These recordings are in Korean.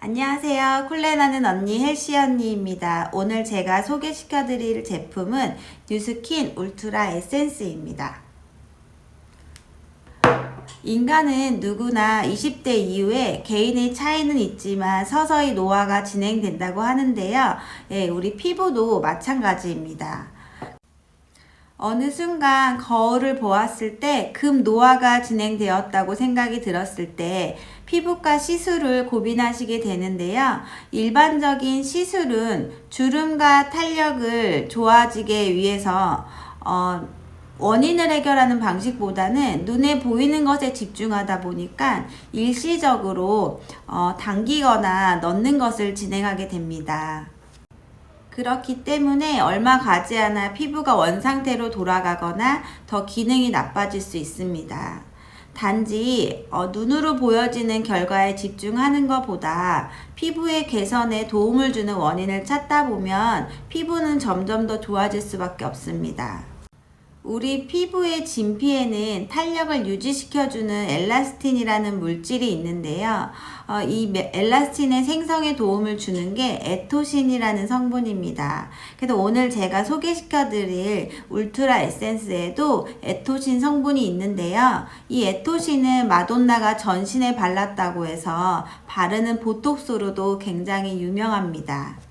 안녕하세요. 쿨레나는 언니 헬시 언니입니다. 오늘 제가 소개시켜 드릴 제품은 뉴스킨 울트라 에센스입니다. 인간은 누구나 20대 이후에 개인의 차이는 있지만 서서히 노화가 진행된다고 하는데요. 예, 우리 피부도 마찬가지입니다. 어느 순간 거울을 보았을 때 금 노화가 진행되었다고 생각이 들었을 때 피부과 시술을 고민하시게 되는데요. 일반적인 시술은 주름과 탄력을 좋아지게 위해서 어, 원인을 해결하는 방식보다는 눈에 보이는 것에 집중하다 보니까 일시적으로 어, 당기거나 넣는 것을 진행하게 됩니다. 그렇기 때문에 얼마 가지 않아 피부가 원상태로 돌아가거나 더 기능이 나빠질 수 있습니다. 단지 어, 눈으로 보여지는 결과에 집중하는 것보다 피부의 개선에 도움을 주는 원인을 찾다 보면 피부는 점점 더 좋아질 수밖에 없습니다. 우리 피부의 진피에는 탄력을 유지시켜주는 엘라스틴이라는 물질이 있는데요. 어, 이 메- 엘라스틴의 생성에 도움을 주는 게 에토신이라는 성분입니다. 그래서 오늘 제가 소개시켜드릴 울트라 에센스에도 에토신 성분이 있는데요. 이 에토신은 마돈나가 전신에 발랐다고 해서 바르는 보톡스로도 굉장히 유명합니다.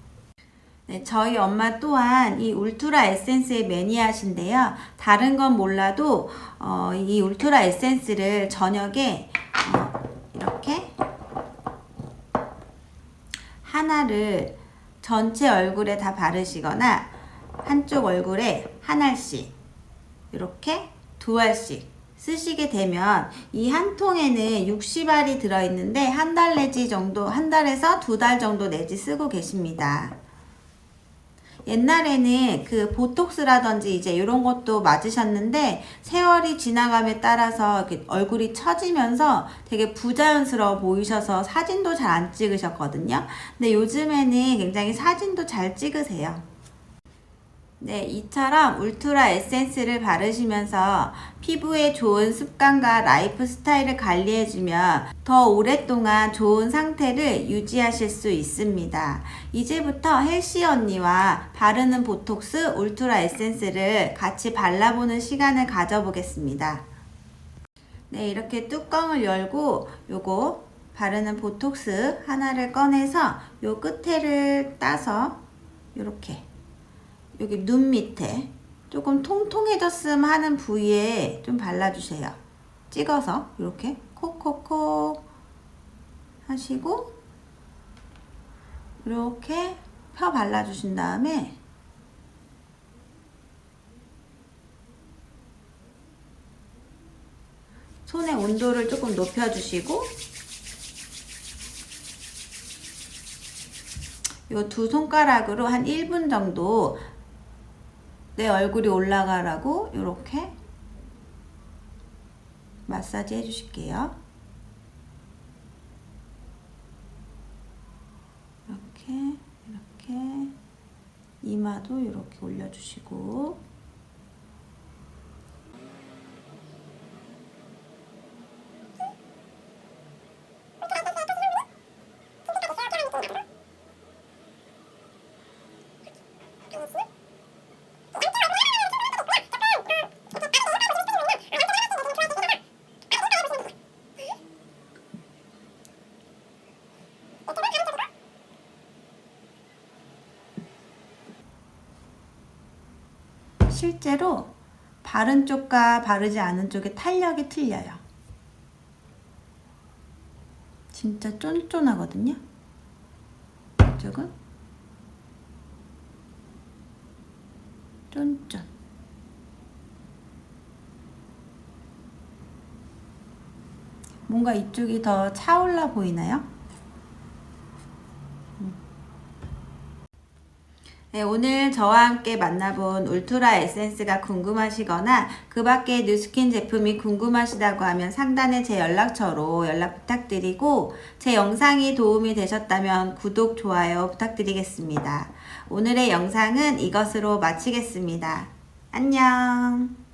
네, 저희 엄마 또한 이 울트라 에센스의 매니아신데요. 다른 건 몰라도 어, 이 울트라 에센스를 저녁에 어, 이렇게 하나를 전체 얼굴에 다 바르시거나 한쪽 얼굴에 한 알씩 이렇게 두 알씩 쓰시게 되면 이 한 통에는 60알이 들어있는데 한 달 내지 정도, 한 달에서 두 달 정도 내지 쓰고 계십니다. 옛날에는 그 보톡스라든지 이제 이런 것도 맞으셨는데 세월이 지나감에 따라서 이렇게 얼굴이 처지면서 되게 부자연스러워 보이셔서 사진도 잘 안 찍으셨거든요. 근데 요즘에는 굉장히 사진도 잘 찍으세요. 네, 이처럼 울트라 에센스를 바르시면서 피부에 좋은 습관과 라이프 스타일을 관리해주면 더 오랫동안 좋은 상태를 유지하실 수 있습니다. 이제부터 헬시 언니와 바르는 보톡스 울트라 에센스를 같이 발라보는 시간을 가져보겠습니다. 네, 이렇게 뚜껑을 열고 요거 바르는 보톡스 하나를 꺼내서 요 끝에를 따서 요렇게 여기 눈 밑에 조금 통통해졌음 하는 부위에 좀 발라주세요. 찍어서 이렇게 콕콕콕 하시고 이렇게 펴 발라주신 다음에 손의 온도를 조금 높여주시고 요두 손가락으로 한 1분 정도 내 얼굴이 올라가라고 이렇게 마사지 해주실게요. 이렇게 이렇게 이마도 이렇게 올려주시고 실제로 바른 쪽과 바르지 않은 쪽의 탄력이 틀려요. 진짜 쫀쫀하거든요. 이쪽은 쫀쫀. 뭔가 이쪽이 더 차올라 보이나요? 네, 오늘 저와 함께 만나본 울트라 에센스가 궁금하시거나 그 밖에 뉴스킨 제품이 궁금하시다고 하면 상단에 제 연락처로 연락 부탁드리고 제 영상이 도움이 되셨다면 구독, 좋아요 부탁드리겠습니다. 오늘의 영상은 이것으로 마치겠습니다. 안녕.